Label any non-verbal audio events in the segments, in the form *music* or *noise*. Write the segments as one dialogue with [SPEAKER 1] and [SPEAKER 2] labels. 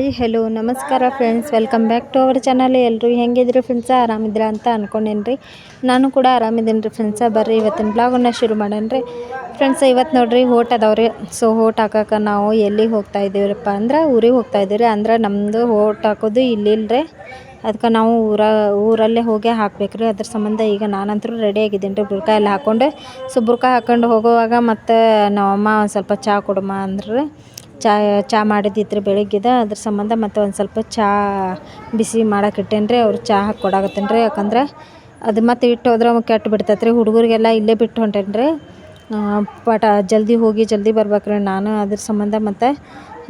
[SPEAKER 1] Hi hello ನಮಸ್ಕಾರ friends welcome back to our channel ಎಲ್ಲರೂ ಹೆಂಗಿದ್ರಿ ಫ್ರೆಂಡ್ಸ ಆರಾಮಿದ್ರ ಅಂತ ಅನ್ಕೊಂಡೇನಿ ರೀ ನಾನು ಕೂಡ ಆರಾಮಿದ್ದೀನಿ ರೀ ಫ್ರೆಂಡ್ಸ ಬರ್ರಿ, ಇವತ್ತಿನ ಬ್ಲಾಗನ್ನು ಶುರು ಮಾಡೋಣ ರೀ ಫ್ರೆಂಡ್ಸ್ ಇವತ್ತು ನೋಡ್ರಿ ಹೋಟ್ ಅದಾವ್ರಿ. ಸೊ ಹೋಟ್ ಹಾಕಕ್ಕೆ ನಾವು ಎಲ್ಲಿಗೆ ಹೋಗ್ತಾ ಇದ್ದೀವ್ರಪ್ಪ ಅಂದ್ರೆ ಊರಿಗೆ ಹೋಗ್ತಾ ಇದ್ದೀವಿ ಅಂದ್ರೆ ನಮ್ಮದು ಹೋಟ್ ಹಾಕೋದು ಇಲ್ಲಿಲ್ಲರಿ ಅದಕ್ಕೆ ನಾವು ಊರ, ಊರಲ್ಲೇ ಹೋಗಿ ಹಾಕ್ಬೇಕು ರೀ ಅದ್ರ ಸಂಬಂಧ ಈಗ ನಾನಂತರೂ ರೆಡಿ ಆಗಿದ್ದೀನಿ ರೀ ಬುರ್ಕ ಎಲ್ಲ ಹಾಕ್ಕೊಂಡು ಸೊ ಬುರ್ಕಾ ಹಾಕ್ಕೊಂಡು ಹೋಗುವಾಗ ಮತ್ತು ನಮ್ಮಮ್ಮ ಒಂದು ಸ್ವಲ್ಪ ಚಹಾ ಕೊಡಮ್ಮ ಅಂದ್ರೆ. ಚಾ ಚಾ ಮಾಡಿದ್ದಿತ್ತು ಬೆಳಗ್ಗೆದ ಅದ್ರ ಸಂಬಂಧ ಮತ್ತು ಒಂದು ಸ್ವಲ್ಪ ಚಾ ಬಿಸಿ ಮಾಡಕ್ಕೆ ಇಟ್ಟೇನ್ರಿ, ಅವ್ರು ಚಹಾ ಹಾಕಿ ಕೊಡಾಕತ್ತೇನೆ ರೀ ಯಾಕಂದ್ರೆ ಅದು ಮತ್ತೆ ಇಟ್ಟು ಹೋದ್ರೆ ಕೆಟ್ಟು ಬಿಡ್ತೈತೆ ರೀ ಹುಡುಗರಿಗೆಲ್ಲ ಇಲ್ಲೇ ಬಿಟ್ಟು ಹೊಂಟೇನ್ರಿ. ಪಟ ಜಲ್ದಿ ಹೋಗಿ ಜಲ್ದಿ ಬರ್ಬೇಕ್ರಿ. ನಾನು ಅದ್ರ ಸಂಬಂಧ ಮತ್ತು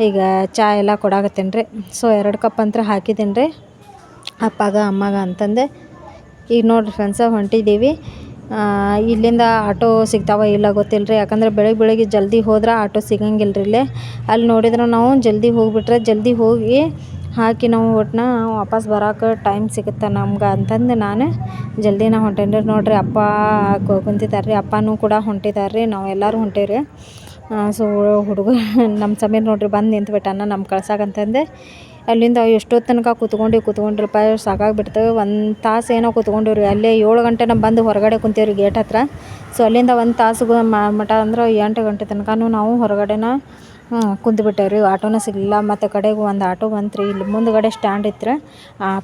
[SPEAKER 1] ಈಗ ಚಹಾ ಎಲ್ಲ ಕೊಡಾಕತ್ತೇನೆ ರೀ ಸೊ ಎರಡು ಕಪ್ ಅಂತ ಹಾಕಿದ್ದೇನೆ ರೀ ಅಪ್ಪಗ, ಅಮ್ಮಗ ಅಂತಂದು. ಈಗ ನೋಡಿರಿ ಫ್ರೆಂಡ್ಸ ಹೊಂಟಿದ್ದೀವಿ ಇಲ್ಲಿಂದ ಆಟೋ ಸಿಗ್ತಾವ ಇಲ್ಲ ಗೊತ್ತಿಲ್ಲ ರೀ ಯಾಕಂದ್ರೆ ಬೆಳಗ್ಗೆ ಬೆಳಗ್ಗೆ ಜಲ್ದಿ ಹೋದ್ರೆ ಆಟೋ ಸಿಗಂಗಿಲ್ಲ ರೀ ಇಲ್ಲೇ. ಅಲ್ಲಿ ನೋಡಿದ್ರೆ ನಾವು ಜಲ್ದಿ ಹೋಗಿಬಿಟ್ರೆ ಜಲ್ದಿ ಹೋಗಿ ಹಾಕಿ ನಾವು ಒಟ್ನ ವಾಪಸ್ ಬರೋಕೆ ಟೈಮ್ ಸಿಗುತ್ತೆ ನಮ್ಗೆ ಅಂತಂದು ನಾನು ಜಲ್ದಿನ ಹೊಂಟೇನಿ ರೀ ನೋಡಿರಿ ಅಪ್ಪ ಕುಂತಿದ್ದಾರೆ ರೀ ಅಪ್ಪನೂ ಕೂಡ ಹೊಂಟಿದ್ದಾರೆ ರೀ ನಾವೆಲ್ಲರೂ ಹೊಂಟೇವಿ ರೀ ಸೊ ಹುಡುಗ ನಮ್ಮ ಸಮೀರ್ ನೋಡಿರಿ ಬಂದು ನಿಂತ್ಬಿಟ್ಟಾನ ನಮ್ಮ ಕಳ್ಸಕ್ಕಂತಂದು ಅಲ್ಲಿಂದ ಎಷ್ಟೊತ್ತು ತನಕ ಕೂತ್ಕೊಂಡು, ಕೂತ್ಕೊಂಡ್ರಪ್ಪ, ಸಾಕಾಗ್ಬಿಡ್ತು. ಒಂದು ತಾಸು ಏನೋ ಕೂತ್ಕೊಂಡಿವ್ರಿ. ಅಲ್ಲೇ ಏಳು ಗಂಟೆ ನಮ್ಮ ಬಂದು ಹೊರಗಡೆ ಕುಂತೇವ್ರಿ ಗೇಟ್ ಹತ್ರ. ಸೊ ಅಲ್ಲಿಂದ ಒಂದು ತಾಸು ಮಟ ಅಂದ್ರೆ ಎಂಟು ಗಂಟೆ ತನಕನೂ ನಾವು ಹೊರಗಡೆನ ಕುಂತ್ಬಿಟ್ಟೇವ್ರಿ ಆಟೋನ ಸಿಗಲಿಲ್ಲ. ಮತ್ತು ಕಡೆಗೆ ಒಂದು ಆಟೋ ಬಂತು ರೀ ಇಲ್ಲಿ ಮುಂದ್ಗಡೆ ಸ್ಟ್ಯಾಂಡ್ ಇತ್ತು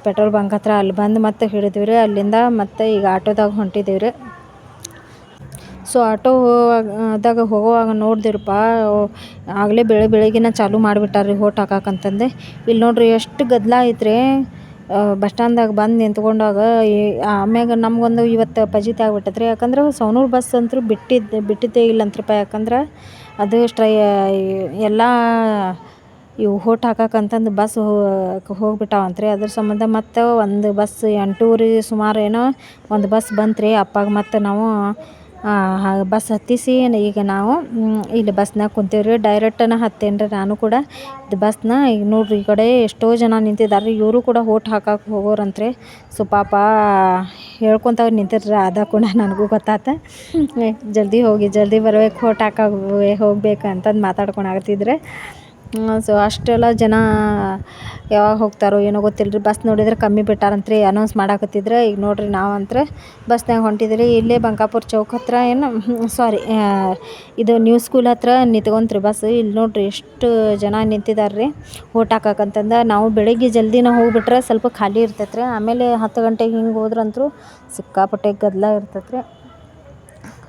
[SPEAKER 1] ಪೆಟ್ರೋಲ್ ಬಂಕ್ ಹತ್ರ. ಅಲ್ಲಿ ಬಂದು ಮತ್ತೆ ಹಿಡಿದ್ವಿ ರೀ ಅಲ್ಲಿಂದ ಮತ್ತೆ ಈಗ ಆಟೋದಾಗ ಹೊಂಟಿದ್ದೀವಿ ರೀ ಸೊ ಆಟೋ ಹೋಗುವಾಗ ಹೋಗುವಾಗ ನೋಡಿದ್ರಪ್ಪ ಆಗಲೇ ಬೆಳೆ ಬೆಳಗ್ಗೆನೇ ಚಾಲೂ ಮಾಡಿಬಿಟ್ಟಾರ್ರಿ ಹೋಟ್ ಹಾಕಕ್ಕಂತಂದು ಇಲ್ಲಿ ನೋಡ್ರಿ ಎಷ್ಟು ಗದ್ದಲ ಐತ್ರಿ. ಬಸ್ ಸ್ಟ್ಯಾಂಡ್ದಾಗ ಬಂದು ನಿಂತ್ಕೊಂಡಾಗ ಆಮ್ಯಾಗ ನಮಗೊಂದು ಇವತ್ತು ಫಜೀತಿ ಆಗ್ಬಿಟ್ಟೈತೆ ಯಾಕಂದ್ರೆ ಸವಣೂರು ಬಸ್ ಅಂತೂ ಬಿಟ್ಟಿದ್ದು ಬಿಟ್ಟಿದ್ದೇ ಇಲ್ಲಂತ್ರಪ್ಪ ಯಾಕಂದ್ರೆ ಅದು ಸ್ಟ್ರೈ ಎಲ್ಲ ಇವು ಹೋಟ್ ಹಾಕಕ್ಕಂತಂದು ಬಸ್ ಹೋಗ್ಬಿಟ್ಟಾವಂತ್ರಿ. ಅದ್ರ ಸಂಬಂಧ ಮತ್ತು ಒಂದು ಬಸ್ ಎಂಟೂವರೆ ಸುಮಾರು ಏನೋ ಒಂದು ಬಸ್ ಬಂತು ರೀ ಅಪ್ಪಾಗ ಮತ್ತು ನಾವು ಬಸ್ ಹತ್ತಿಸಿ ಈಗ ನಾವು ಇಲ್ಲಿ ಬಸ್ನಾಗ ಕುಂತೇವೆ ರೀ ಡೈರೆಕ್ಟನ ಹತ್ತೇನ್ರಿ ರೀ ನಾನು ಕೂಡ. ಇದು ಬಸ್ನ ಈಗ ನೋಡ್ರಿ, ಈ ಕಡೆ ಎಷ್ಟೋ ಜನ ನಿಂತಿದ್ದಾರೆ ಇವರು ಕೂಡ ಓಟ್ ಹಾಕಕ್ಕೆ ಹೋಗೋರಂತ್ರಿ. ಸೊ, ಪಾಪ ಹೇಳ್ಕೊತ ನಿಂತಿರ್ರಿ. ಅದ ಕೂಡ ನನಗೂ ಗೊತ್ತಾತ. ಜಲ್ದಿ ಹೋಗಿ, ಜಲ್ದಿ ಬರ್ಬೇಕು. ಓಟ್ ಹಾಕಕ್ಕೆ ಹೋಗ್ಬೇಕು ಅಂತಂದು ಮಾತಾಡ್ಕೊಂಡು ಸೊ ಅಷ್ಟೆಲ್ಲ ಜನ ಯಾವಾಗ ಹೋಗ್ತಾರೋ ಏನೋ ಗೊತ್ತಿಲ್ಲ ರೀ ಬಸ್ ನೋಡಿದ್ರೆ ಕಮ್ಮಿ ಬಿಟ್ಟಾರಂತ್ರಿ. ಅನೌನ್ಸ್ ಮಾಡಕತ್ತಿದ್ರೆ, ಈಗ ನೋಡಿರಿ ನಾವಂತ್ರೆ ಬಸ್ನಾಗ ಹೊಂಟಿದ್ರಿ. ಇಲ್ಲೇ ಬಂಕಾಪುರ ಚೌಕ್ ಹತ್ರ ಏನು ಸಾರಿ ಇದು ನ್ಯೂ ಸ್ಕೂಲ್ ಹತ್ರ ನಿಂತ್ಕೊಂತ್ರಿ ಬಸ್. ಇಲ್ಲಿ ನೋಡಿರಿ ಎಷ್ಟು ಜನ ನಿಂತಿದ್ದಾರೆ ರೀ ಓಟ್ ನಾವು ಬೆಳಗ್ಗೆ ಜಲ್ದಿನ ಹೋಗ್ಬಿಟ್ರೆ ಸ್ವಲ್ಪ ಖಾಲಿ ಇರ್ತೈತೆ ರೀ ಆಮೇಲೆ ಹತ್ತು ಗಂಟೆಗೆ ಹಿಂಗೆ ಹೋದ್ರಂತೂ ಸಿಕ್ಕಾಪಟ್ಟೆ ಗದ್ದಲ ಇರ್ತೈತೆ ರೀ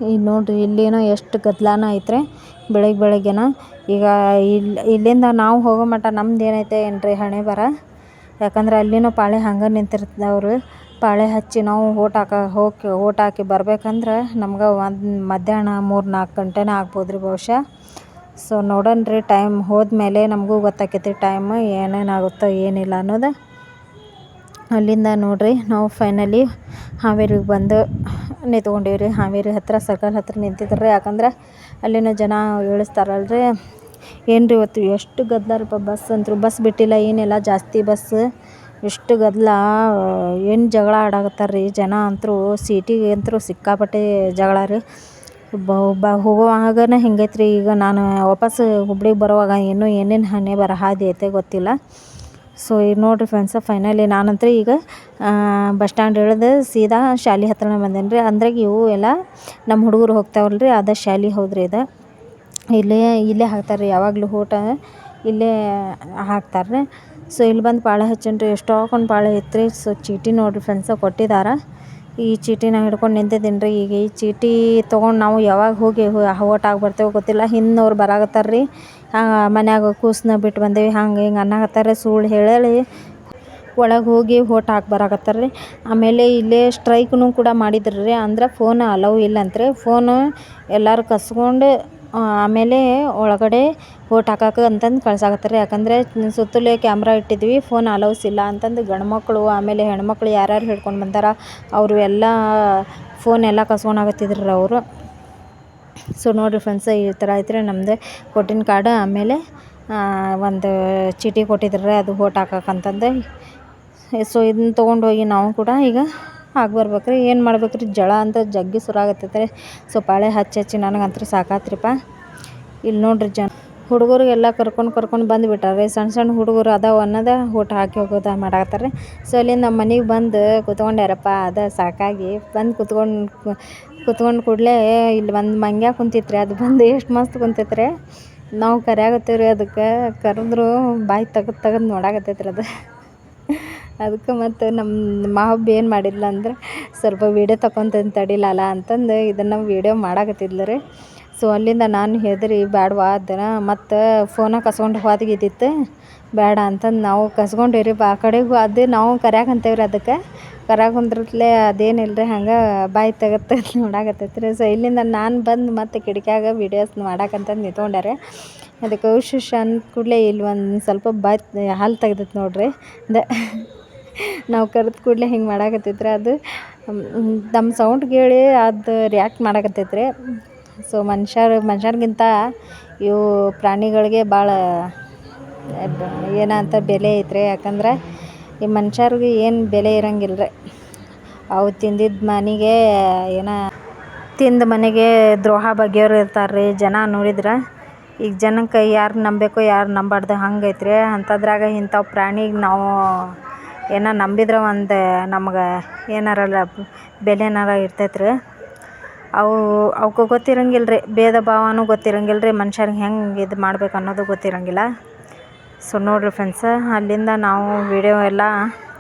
[SPEAKER 1] ಈಗ ನೋಡಿರಿ, ಇಲ್ಲೇನೋ ಎಷ್ಟು ಗದ್ದಲನ ಐತ್ರಿ ಬೆಳಗ್ಗೆ ಬೆಳಗ್ಗೆನ. ಈಗ ಇಲ್ಲಿ ಇಲ್ಲಿಂದ ನಾವು ಹೋಗೋ ಮಟ್ಟ ನಮ್ದು ಏನೈತೆ ಏನು ರೀ ಹಣೆ ಬರ? ಯಾಕಂದ್ರೆ ಅಲ್ಲಿನೂ ಪಾಳೆ ಹಂಗೆ ಅವರು ಪಾಳೆ ಹಚ್ಚಿ ನಾವು ಓಟ್ ಹಾಕ ಹೋಗಿ ಓಟ್ ಹಾಕಿ ಬರ್ಬೇಕಂದ್ರೆ ನಮ್ಗೆ ಒಂದು ಮಧ್ಯಾಹ್ನ ಮೂರು ನಾಲ್ಕು ಗಂಟೆನೇ ಆಗ್ಬೋದು ರೀ ಬಹುಶಃ. ಸೊ ನೋಡೋಣ ರೀ ಟೈಮ್ ಹೋದ್ಮೇಲೆ ನಮಗೂ ಗೊತ್ತಾಕೈತಿ ಟೈಮ್ ಏನೇನಾಗುತ್ತೋ ಏನಿಲ್ಲ ಅನ್ನೋದು. ಅಲ್ಲಿಂದ ನೋಡಿರಿ ನಾವು ಫೈನಲಿ ಹಾವೇರಿಗೆ ಬಂದು ನಿಂತ್ಕೊಂಡೀವಿ ರೀ ಹಾವೇರಿ ಹತ್ತಿರ ಸರ್ಕಲ್ ಹತ್ತಿರ ನಿಂತಿದ್ರು. ರೀ ಯಾಕಂದ್ರೆ ಅಲ್ಲಿನ ಜನ ಇಳಿಸ್ತಾರಲ್ರಿ ಏನು ರೀ ಇವತ್ತು ಎಷ್ಟು ಗದ್ದಲ ರೀ ಬಸ್ ಅಂತೂ. ಬಸ್ ಬಿಟ್ಟಿಲ್ಲ, ಏನಿಲ್ಲ. ಜಾಸ್ತಿ ಬಸ್, ಎಷ್ಟು ಗದ್ದಲ. ಏನು ಜಗಳ ಆಡಾಕತ್ತಾರ ರೀ ಜನ ಅಂತೂ ಸೀಟಿಗೆ ಅಂತೂ ಸಿಕ್ಕಾಪಟ್ಟೆ ಜಗಳ ರೀ. ಬ ಹೋಗುವಾಗನೇ ಹಿಂಗೈತೆ ರೀ ಈಗ ನಾನು ವಾಪಸ್ ಹುಬ್ಳಿಗೆ ಬರುವಾಗ ಇನ್ನೂ ಏನೇನು ಹಣೆ ಬರ ಹಾದಿ ಐತೆ ಗೊತ್ತಿಲ್ಲ. ಸೊ ಈಗ ನೋಡಿರಿ ಫ್ರೆಂಡ್ಸ ಫೈನಲಿ ನಾನಂತೂ ಈಗ ಬಸ್ ಸ್ಟ್ಯಾಂಡ್ ಇಳಿದು ಸೀದಾ ಶಾಲೆ ಹತ್ರ ಬಂದೇನಿ ರೀ ಅಂದ್ರೆ ಇವು ಎಲ್ಲ ನಮ್ಮ ಹುಡುಗರು ಹೋಗ್ತಾವಲ್ಲ ರೀ ಶಾಲಿ ಶಾಲೆ ಹೌದ್ರಿ ಇದು. ಇಲ್ಲೇ ಇಲ್ಲೇ ಹಾಕ್ತಾರೆ ರೀ ಯಾವಾಗಲೂ ಊಟ ಇಲ್ಲೇ ಹಾಕ್ತಾರೆ ರೀ ಸೊ ಇಲ್ಲಿ ಬಂದು ಪಾಳೆ ಹಚ್ಚೇನಿ ಎಷ್ಟೋ ಹಾಕೊಂಡು ಪಾಳೆ ಇತ್ತು ರೀ ಸೊ ಚೀಟಿ ನೋಡಿರಿ ಫ್ರೆಂಡ್ಸ ಕೊಟ್ಟಿದ್ದಾರೆ ಈ ಚೀಟಿನ ಹಿಡ್ಕೊಂಡು ನಿಂತಿದ್ದೀನಿ ರೀ ಈಗ ಈ ಚೀಟಿ ತೊಗೊಂಡು ನಾವು ಯಾವಾಗ ಹೋಗಿ ಓಟ್ ಬರ್ತೇವೆ ಗೊತ್ತಿಲ್ಲ. ಹಿಂದವ್ರು ಬರಾಕತ್ತಾರ ರೀ ಮನ್ಯಾಗ ಕೂಸನ್ನ ಬಿಟ್ಟು ಬಂದೇವಿ. ಹಂಗೆ ಹಿಂಗೆ ಅನ್ನಕತ್ತಾರೆ ಸುಳ್ಳು ಹೇಳಿ ಒಳಗೆ ಹೋಗಿ ಓಟ್ ಹಾಕಿ ಬರಾಕತ್ತಾರ ರೀ ಆಮೇಲೆ ಇಲ್ಲೇ ಸ್ಟ್ರೈಕ್ನು ಕೂಡ ಮಾಡಿದ್ರು ರೀ ಅಂದ್ರೆ ಫೋನ್ ಅಲೌ ಇಲ್ಲಂತ್ರಿ ಫೋನು ಎಲ್ಲರೂ ಕಸ್ಕೊಂಡು ಆಮೇಲೆ ಒಳಗಡೆ ಓಟ್ ಹಾಕಕ್ಕೆ ಅಂತಂದು ಕಳ್ಸಾಕತ್ತಾರ. ಯಾಕಂದರೆ ಸುತ್ತಲೇ ಕ್ಯಾಮ್ರಾ ಇಟ್ಟಿದ್ವಿ, ಫೋನ್ ಅಲೌಸ್ ಇಲ್ಲ ಅಂತಂದು ಗಂಡ್ಮಕ್ಳು, ಆಮೇಲೆ ಹೆಣ್ಮಕ್ಳು ಯಾರ್ಯಾರು ಹಿಡ್ಕೊಂಡು ಬಂದಾರ, ಅವರು ಎಲ್ಲ ಫೋನ್ ಎಲ್ಲ ಕಸ್ಕೊಂಡಾಗತ್ತಿದ್ರು ಅವರು. ಸೊ ನೋಡಿರಿ ಫ್ರೆಂಡ್ಸ್ ಈ ಥರ ಐತ್ರಿ ನಮ್ಮದು ಕೊಟ್ಟಿನ ಕಾರ್ಡ್ ಆಮೇಲೆ ಒಂದು ಚೀಟಿ ಕೊಟ್ಟಿದ್ರೆ ಅದು ಓಟ್ ಹಾಕಕ್ಕಂತಂದು ಸೊ ಇದನ್ನ ತೊಗೊಂಡೋಗಿ ನಾವು ಕೂಡ ಈಗ ಬರ್ಬೇಕು ರೀ ಏನು ಮಾಡ್ಬೇಕು ರೀ ಜಳ ಅಂತ ಜಗ್ಗಿ ಸುರಾಗತ್ತೈತೆ ಸೊ ಪಾಳೆ ಹಚ್ಚಿ ಹಚ್ಚಿ ನನಗಂತೂ ಸಾಕಾತ್ರಿಪ್ಪ ಇಲ್ಲಿ ನೋಡ್ರಿ ಜನ ಹುಡುಗರಿಗೆಲ್ಲ ಕರ್ಕೊಂಡು ಕರ್ಕೊಂಡು ಬಂದುಬಿಟ್ಟಾರೆ. ಸಣ್ಣ ಸಣ್ಣ ಹುಡುಗರು ಅದಾವ ಅನ್ನೋದ ಊಟ ಹಾಕಿ ಹೋಗೋದು ಮಾಡಾಕತ್ತಾರೆ ಸೊ ಅಲ್ಲಿಂದ ನಮ್ಮ ಮನೆಗೆ ಬಂದು ಕೂತ್ಕೊಂಡ್ಯಾರಪ್ಪ, ಅದು ಸಾಕಾಗಿ ಬಂದು ಕೂತ್ಕೊಂಡು ಕೂತ್ಕೊಂಡು ಕೂಡಲೇ ಇಲ್ಲಿ ಒಂದು ಮಂಗ್ಯ ರೀ ಅದು ಬಂದು ಎಷ್ಟು ಮಸ್ತ್ ಕುಂತೈತ್ರಿ. ನಾವು ಕರೆಯಾಗತ್ತೀವಿ ರೀ ಅದಕ್ಕೆ ಕರೆದ್ರು ಬಾಯಿ ತೆಗೆದು ತೆಗೆದು ನೋಡಾಕತ್ತೈತೆ ಅದು. ಅದಕ್ಕೆ ಮತ್ತು ನಮ್ಮ ಮಾವಬ್ಬ ಏನು ಮಾಡಿದ್ಲ ಅಂದ್ರೆ, ಸ್ವಲ್ಪ ವೀಡಿಯೋ ತಗೊತೀನಿ ತಡಿಲಲ್ಲ ಅಂತಂದು ಇದನ್ನು ವೀಡಿಯೋ ಮಾಡಾಕತ್ತಿದ್ಲು ರೀ. ಸೊ ಅಲ್ಲಿಂದ ನಾನು ಹೆದರಿ ಬೇಡವಾ ಅದನ್ನ ಮತ್ತು ಫೋನ ಕಸ್ಕೊಂಡು ಹೋದಗಿದ್ದಿತ್ತು. ಬೇಡ ಅಂತಂದು ನಾವು ಕಸ್ಕೊಂಡೀವಿ ಆ ಕಡೆಗೂ ಅದು ನಾವು ಕರ್ಯಾಗ ಅಂತೇವೆ ರೀ ಅದಕ್ಕೆ. ಕರ್ಯಾಗ ಕುಂದ್ರತ್ಲೆ ಅದೇನಿಲ್ಲ ರೀ ಹಂಗೆ ಬಾಯಿ ತೆಗತ್ತೆ *laughs* ನೋಡಾಕತ್ತೈತೆ ಸೊ ಇಲ್ಲಿಂದ ನಾನು ಬಂದು ಮತ್ತೆ ಕಿಟಕಿಯಾಗ ವೀಡಿಯೋಸ್ ಮಾಡಾಕಂತಂದು ನಿಂತ್ಕೊಂಡಾರೆ ಅದಕ್ಕೆ ಉಶ್ ಅಂದ ಕೂಡಲೇ ಇಲ್ಲಿ ಒಂದು ಸ್ವಲ್ಪ ಬಾಯಿ ಹಾಲು ತೆಗ್ದೈತೆ ನೋಡ್ರಿ. ದ *laughs* ನಾವು ಕರೆದ ಕೂಡಲೇ ಹಿಂಗೆ ಮಾಡಾಕತ್ತೈತ್ರಿ ಅದು. ನಮ್ಮ ಸೌಂಡ್ ಕೇಳಿ ಅದು ರಿಯಾಕ್ಟ್ ಮಾಡಾಕತ್ತೈತೆ ರೀ ಸೊ ಮನುಷ್ಯರು ಮನುಷ್ಯರ್ಗಿಂತ ಇವು ಪ್ರಾಣಿಗಳಿಗೆ ಭಾಳ, ಏನಂತ ಬೆಲೆ ಐತ್ರಿ, ಯಾಕಂದ್ರೆ ಈ ಮನುಷ್ಯರಿಗೆ ಏನು ಬೆಲೆ ಇರಂಗಿಲ್ಲ ರೀ ಅವು ತಿಂದಿದ್ದ ಮನೆಗೆ ಏನ, ತಿಂದ ಮನೆಗೆ ದ್ರೋಹ ಬಗೆಯೋರು ಇರ್ತಾರೆ ರೀ ಜನ ನೋಡಿದ್ರೆ. ಈಗ ಜನಕ್ಕೆ ಯಾರು ನಂಬಬೇಕು ಯಾರು ನಂಬಾರ್ದು ಹಂಗೈತ್ರಿ ಅಂಥದ್ರಾಗ ಇಂಥವು ಪ್ರಾಣಿಗೆ ನಾವು ಏನೋ ನಂಬಿದ್ರೆ ಒಂದು ನಮ್ಗೆ ಏನಾರಲ್ಲ, ಬೆಲೆನಾರ ಇರ್ತೈತ್ರಿ. ಅವು ಅವಕ್ಕೆ ಗೊತ್ತಿರಂಗಿಲ್ಲ ರೀ ಭೇದ ಭಾವನೂ ಗೊತ್ತಿರಂಗಿಲ್ಲ ರೀ ಮನುಷ್ಯರಿಗೆ ಹೆಂಗೆ ಇದು ಮಾಡ್ಬೇಕು ಅನ್ನೋದು ಗೊತ್ತಿರಂಗಿಲ್ಲ. ಸೊ ನೋಡಿರಿ ಫ್ರೆಂಡ್ಸ ಅಲ್ಲಿಂದ ನಾವು ವೀಡಿಯೋ ಎಲ್ಲ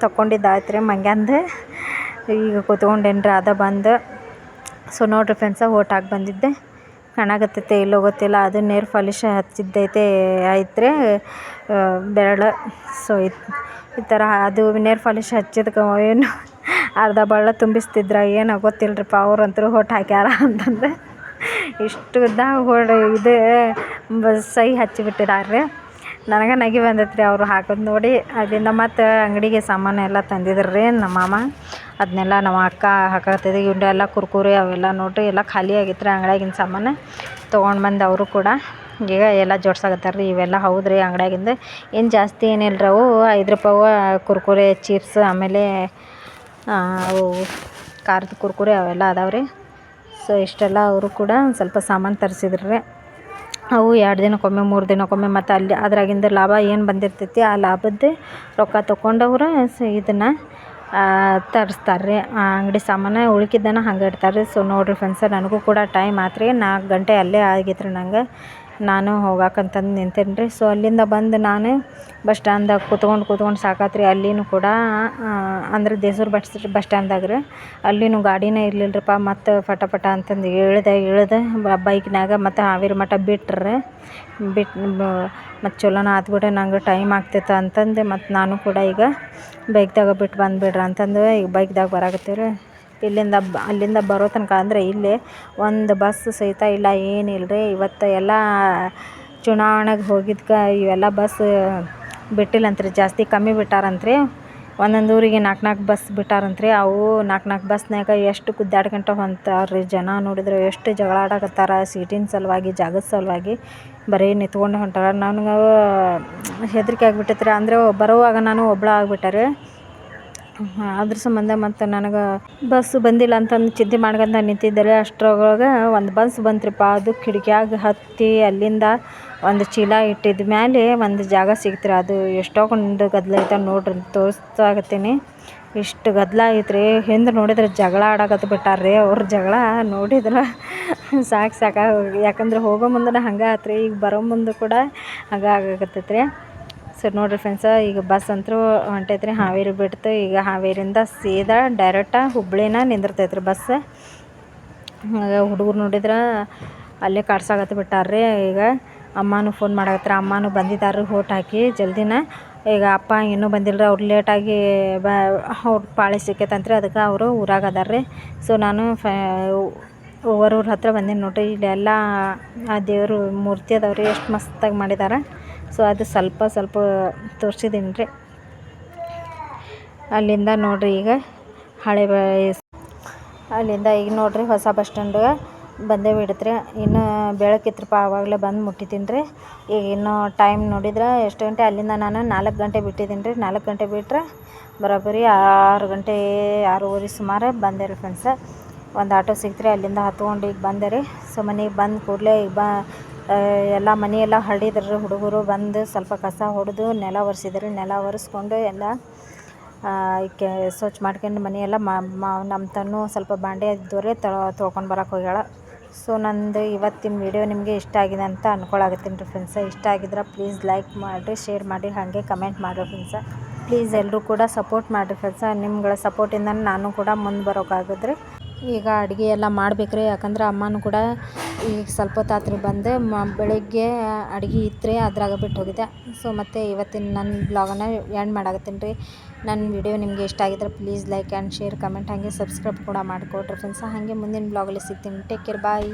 [SPEAKER 1] ತಗೊಂಡಿದ್ದಾಯ್ತು ರೀ ಮಂಗ್ಯಾಂದು ಈಗ ಕೂತ್ಕೊಂಡೇನ್ರಿ, ಅದು ಬಂದು. ಸೊ ನೋಡಿರಿ ಫ್ರೆಂಡ್ಸ ಓಟ್ ಹಾಕಿ ಬಂದಿದ್ದೆ. ಕಾಣಾಕತ್ತೈತೆ ಇಲ್ಲೋ ಗೊತ್ತಿಲ್ಲ, ಅದು ನೇರ್ ಪಾಲಿಶ್ ಹಚ್ಚಿದ್ದೈತೆ, ಐತ್ರಿ ಬೆರಳು. ಸೊ ಈ ಥರ ಅದು ನೇರ್ ಪಾಲಿಶ್ ಹಚ್ಚಿದ್ಕೆ, ಏನು ಅರ್ಧ ಬಳ್ಳ ತುಂಬಿಸ್ತಿದ್ರ ಏನೋ ಗೊತ್ತಿಲ್ಲರಿಪ್ಪ ಅವ್ರಂತೂ ಹೊಟ್ಟು ಹಾಕ್ಯಾರ ಅಂತಂದು ಇಷ್ಟು ಉದ್ದ ಹೊಡೆ ಇದು ಸೈ ಹಚ್ಚಿಬಿಟ್ಟಿದ್ದಾರೆ ನನಗೆ ನಗೆ ಬಂದೈತೆ ರೀ ಅವರು ಹಾಕೋದು ನೋಡಿ. ಅದರಿಂದ ಮತ್ತು ಅಂಗಡಿಗೆ ಸಾಮಾನು ಎಲ್ಲ ತಂದಿದ್ರು ರೀ ನಮ್ಮ ಮಾಮ. ಅದನ್ನೆಲ್ಲ ನಮ್ಮ ಅಕ್ಕ ಹಾಕತ್ತಿದ್ದೆ ಎಲ್ಲ ಕುರ್ಕುರಿ ಅವೆಲ್ಲ ನೋಡಿರಿ, ಎಲ್ಲ ಖಾಲಿ ಆಗಿತ್ತು ರೀ ಅಂಗಡ್ಯಾಗಿನ ಸಾಮಾನು. ತೊಗೊಂಡು ಬಂದು ಅವರು ಕೂಡ. ಈಗ ಎಲ್ಲ ಜೋಡ್ಸಾಕತ್ತಾರ ರೀ ಇವೆಲ್ಲ ಹೌದು ರೀ ಅಂಗಡ್ಯಾಗಿಂದ. ಏನು ಜಾಸ್ತಿ ಏನಿಲ್ಲ ರೀ ಅವು, ಐದು ರೂಪಾಯಿ ಕುರ್ಕುರೆ, ಚಿಪ್ಸ್, ಆಮೇಲೆ ಅವು ಖಾರದ ಕುರ್ಕುರೆ ಅವೆಲ್ಲ ಅದಾವೆ ರೀ. ಸೊ ಇಷ್ಟೆಲ್ಲ ಅವರು ಕೂಡ ಸ್ವಲ್ಪ ಸಾಮಾನು ತರಿಸಿದ್ರು ರೀ. ಅವು ಎರಡು ದಿನಕ್ಕೊಮ್ಮೆ, ಮೂರು ದಿನಕ್ಕೊಮ್ಮೆ ಮತ್ತು ಅಲ್ಲಿ ಅದ್ರಾಗಿಂದ ಲಾಭ ಏನು ಬಂದಿರ್ತೈತಿ, ಆ ಲಾಭದ್ದೇ ರೊಕ್ಕ ತೊಗೊಂಡವ್ರು ಸೊ ಇದನ್ನು ತರಿಸ್ತಾರೆ ರೀ. ಆ, ಅಂಗಡಿ ಸಾಮಾನು ಉಳ್ಕಿದ್ದನ್ನು ಹಂಗೆ ಇಡ್ತಾರೆ ರೀ. ಸೊ ನೋಡಿರಿ ಫ್ರೆಂಡ್ಸ ನನಗೂ ಕೂಡ ಟೈಮ್ ಆತ್ರಿ. ನಾಲ್ಕು ಗಂಟೆ ಅಲ್ಲೇ ಆಗಿತ್ತು ರೀ ನಂಗೆ. ನಾನು ಹೋಗಾಕಂತಂದು ನಿಂತೇನೆ ರೀ. ಸೊ ಅಲ್ಲಿಂದ ಬಂದು ನಾನು ಬಸ್ ಸ್ಟ್ಯಾಂಡ್ದಾಗ ಕೂತ್ಕೊಂಡು ಕೂತ್ಕೊಂಡು ಸಾಕಾತು ರೀ ಅಲ್ಲಿನೂ ಕೂಡ ಅಂದ್ರೆ ದೇಸೂರು ಬಸ್ ಬಸ್ ಸ್ಟ್ಯಾಂಡ್ದಾಗ ರೀ. ಅಲ್ಲಿನೂ ಗಾಡಿನೇ ಇರಲಿಲ್ಲರಪ್ಪ ಮತ್ತು ಪಟ ಪಟ ಅಂತಂದು ಇಳ್ದೆ ಇಳ್ದೆ ಬೈಕ್ನಾಗ ಮತ್ತು ಹಾವೇರಿ ಮಠ ಬಿಟ್ರು. ಬಿಟ್ಟು ಮತ್ತು ಚಲೋನ ಆತು ನಂಗೆ ಟೈಮ್ ಆಗ್ತೈತೆ ಅಂತಂದು ಮತ್ತು ನಾನು ಕೂಡ ಈಗ ಬೈಕ್ದಾಗ ಬಿಟ್ಟು ಬಂದುಬಿಡ್ರಿ ಅಂತಂದು ಈಗ ಬೈಕ್ದಾಗ ಬರಾಕತ್ತೀವಿ ರೀ ಇಲ್ಲಿಂದ ಬ, ಅಲ್ಲಿಂದ ಬರೋ ತನಕ ಅಂದರೆ ಇಲ್ಲಿ ಒಂದು ಬಸ್ ಸಹಿತ ಇಲ್ಲ ಏನಿಲ್ಲ ರೀ ಇವತ್ತು ಎಲ್ಲ ಚುನಾವಣೆಗೆ ಹೋಗಿದ್ಕೆ ಇವೆಲ್ಲ ಬಸ್ ಬಿಟ್ಟಿಲ್ಲಂತ್ರಿ, ಜಾಸ್ತಿ ಕಮ್ಮಿ ಬಿಟ್ಟಾರಂತ್ರಿ. ಒಂದೊಂದು ಊರಿಗೆ ನಾಲ್ಕು ನಾಲ್ಕು ಬಸ್ ಬಿಟ್ಟಾರಂತ್ರಿ. ಅವು ನಾಲ್ಕು ನಾಲ್ಕು ಬಸ್ನಾಗ ಎಷ್ಟು ಗುದ್ದಾಡ್ಕೊಂತ ರೀ ಜನ ನೋಡಿದ್ರೆ ಎಷ್ಟು ಜಗಳ ಆಡಕತ್ತಾರ ಸೀಟಿನ ಸಲುವಾಗಿ, ಜಾಗದ ಸಲುವಾಗಿ. ಬರೀ ನಿಂತ್ಕೊಂಡು ಹೊಂಟಾರ. ನನಗೆ ಹೆದರಿಕೆ ಆಗ್ಬಿಟ್ಟೈತೆ ರೀ ಅಂದರೆ ಬರುವಾಗ ನಾನು ಒಬ್ಬಳ ಆಗ್ಬಿಟ್ಟೆ ರೀ ಅದ್ರ ಸಂಬಂಧ ಮತ್ತು ನನಗೆ ಬಸ್ ಬಂದಿಲ್ಲ ಅಂತಂದು ಚಿಂತೆ ಮಾಡ್ಕೊಂತ ನಿಂತಿದ್ದರೆ ಅಷ್ಟ್ರೊಳಗೆ ಒಂದು ಬಸ್ ಬಂತ್ರಿಪ್ಪ. ಅದು ಕಿಡ್ಕ್ಯಾಗ ಹತ್ತಿ ಅಲ್ಲಿಂದ ಒಂದು ಚೀಲ ಇಟ್ಟಿದ ಮೇಲೆ ಒಂದು ಜಾಗ ಸಿಗ್ತಿರ. ಅದು ಕೊಂಡು ಗದ್ದಲ ಐತೆ ನೋಡ್ರಿ ತೋರಿಸ್ತಾಗತ್ತೀನಿ ಇಷ್ಟು ಗದ್ದಲ ಐತ್ರಿ. ಹಿಂದೆ ನೋಡಿದ್ರೆ ಜಗಳ ಆಡಕತ್ತು ಬಿಟ್ಟಾರ ರೀ ಅವ್ರ ಜಗಳ ನೋಡಿದ್ರೆ ಸಾಕು ಸಾಕಾಗಿ ಯಾಕಂದ್ರೆ ಹೋಗೋ ಮುಂದನ ಹಂಗೆ ಆತ್ರಿ. ಈಗ ಬರೋ ಮುಂದೆ ಕೂಡ ಹಂಗೆ ಆಗಾಕತ್ತೈತೆ ರೀ ಸೊ ನೋಡಿರಿ ಫ್ರೆಂಡ್ಸ ಈಗ ಬಸ್ ಅಂತೂ ಹೊಂಟೈತ್ರಿ, ಹಾವೇರಿ ಬಿಡ್ತು. ಈಗ ಹಾವೇರಿಯಿಂದ ಸೀದಾ ಡೈರೆಕ್ಟ ಹುಬ್ಳಿನ ನಿಂದಿರ್ತೈತ್ರಿ ಬಸ್ ಹುಡುಗರು ನೋಡಿದ್ರೆ ಅಲ್ಲೇ ಕಾಡ್ಸಾಗತ್ತೆ ಬಿಟ್ಟಾರ್ರಿ. ಈಗ ಅಮ್ಮನೂ ಫೋನ್ ಮಾಡಾಕತ್ತಾರೆ, ಅಮ್ಮನೂ ಬಂದಿದ್ದಾರೆ ಹೋಟ್ ಹಾಕಿ ಜಲ್ದಿನ. ಈಗ ಅಪ್ಪ ಇನ್ನೂ ಬಂದಿಲ್ಲರಿ ಅವ್ರು ಲೇಟಾಗಿ ಬ, ಅವ್ರ ಪಾಳಿ ಸಿಕ್ಕೈತಂತ್ರಿ, ಅದಕ್ಕೆ ಅವರು ಊರಾಗ ಅದಾರ ರೀ ಸೊ ನಾನು ಫ ಊರ ಹತ್ರ ಬಂದೀನಿ ನೋಡಿರಿ. ಇಲ್ಲೆಲ್ಲ ಆ ದೇವರು ಮೂರ್ತಿ ಅದಾವೆ ರೀ ಎಷ್ಟು ಮಸ್ತಾಗಿ ಮಾಡಿದ್ದಾರೆ ಸೊ ಅದು ಸ್ವಲ್ಪ ಸ್ವಲ್ಪ ತೋರಿಸಿದ್ದೀನಿ ರೀ. ಅಲ್ಲಿಂದ ನೋಡಿರಿ ಈಗ ಹಳೆ ಅಲ್ಲಿಂದ ಈಗ ನೋಡಿರಿ ಹೊಸ ಬಸ್ ಸ್ಟ್ಯಾಂಡ್ಗೆ ಬಂದೇ ಬಿಡತ್ರಿ ಇನ್ನು ಬೆಳಕಿತ್ರಪ್ಪ ಆವಾಗಲೇ ಬಂದು ಮುಟ್ಟಿದ್ದೀನಿ ರೀ. ಈಗ ಇನ್ನೂ ಟೈಮ್ ನೋಡಿದ್ರೆ ಎಷ್ಟು ಗಂಟೆ? ಅಲ್ಲಿಂದ ನಾನು ನಾಲ್ಕು ಗಂಟೆ ಬಿಟ್ಟಿದ್ದೀನಿ ರೀ. ನಾಲ್ಕು ಗಂಟೆ ಬಿಟ್ಟರೆ ಬರೋಬ್ಬರಿ ಆರು ಗಂಟೆ, ಆರೂವರೆ ಸುಮಾರು ಬಂದೆ ರೀ ಫ್ರೆಂಡ್ಸ ಒಂದು ಆಟೋ ಸಿಗ್ತೀರಿ ಅಲ್ಲಿಂದ ಹತ್ಕೊಂಡು ಈಗ ಬಂದೆ ರೀ. ಸೊ ಮನೆಗೆ ಬಂದು ಕೂಡಲೇ ಈಗ ಬ ಎಲ್ಲ ಮನೆಯೆಲ್ಲ ಹರಡಿದ್ರು. ಹುಡುಗರು ಬಂದು ಸ್ವಲ್ಪ ಕಸ ಹೊಡೆದು ನೆಲ ಒರೆಸಿದ್ರು. ನೆಲ ಒರೆಸ್ಕೊಂಡು ಎಲ್ಲ ಕೆ ಸ್ವಚ್ಛ ಮಾಡ್ಕೊಂಡು ಮನೆಯೆಲ್ಲ ನಮ್ಮ ತನ್ನು ಸ್ವಲ್ಪ ಬಾಂಡೆ ಇದ್ದವ್ರೆ ತೊಳ್ಕೊಂಡು ಬರೋಕೆ ಹೋಗ್ಯಾಳ. ಸೊ, ನಂದು ಇವತ್ತಿನ ವಿಡಿಯೋ ನಿಮಗೆ ಇಷ್ಟ ಆಗಿದೆ ಅಂತ ಅನ್ಕೊಳಕತ್ತೀನಿ ರೀ ಫ್ರೆಂಡ್ಸ ಇಷ್ಟ ಆಗಿದ್ರೆ ಪ್ಲೀಸ್ ಲೈಕ್ ಮಾಡಿರಿ ಶೇರ್ ಮಾಡಿ ಹಾಗೆ ಕಮೆಂಟ್ ಮಾಡಿರಿ ಫ್ರೆಂಡ್ಸ ಪ್ಲೀಸ್ ಎಲ್ಲರೂ ಕೂಡ ಸಪೋರ್ಟ್ ಮಾಡಿರಿ ಫ್ರೆಂಡ್ಸ ನಿಮ್ಗಳ ಸಪೋರ್ಟಿಂದ ನಾನು ಕೂಡ ಮುಂದೆ ಬರೋಕ್ಕಾಗಿದ್ರಿ ಈಗ ಅಡುಗೆ ಎಲ್ಲ ಮಾಡ್ಬೇಕ್ರಿ, ಯಾಕಂದ್ರೆ ಅಮ್ಮನೂ ಕೂಡ ಈಗ ಸ್ವಲ್ಪ ಹೊತ್ತಾತ್ರಿ ಬಂದು ಮ, ಬೆಳಗ್ಗೆ ಅಡುಗೆ ಇತ್ತು ಅದ್ರಾಗ ಬಿಟ್ಟು ಹೋಗಿದ್ದೆ ಸೊ ಮತ್ತು ಇವತ್ತಿನ ನನ್ನ ಬ್ಲಾಗನ್ನು ಎಂಡ್ ಮಾಡಾಕತ್ತೀನಿ ರೀ. ನನ್ನ ವಿಡಿಯೋ ನಿಮಗೆ ಇಷ್ಟ ಆಗಿದ್ರೆ please like and share comment ಹಾಗೆ ಸಬ್ಸ್ಕ್ರೈಬ್ ಕೂಡ ಮಾಡಿಕೊಡ್ರಿ ಫ್ರೆಂಡ್ಸ ಹಾಗೆ ಮುಂದಿನ ಬ್ಲಾಗಲ್ಲಿ ಸಿಗ್ತೀನಿ. Take care bye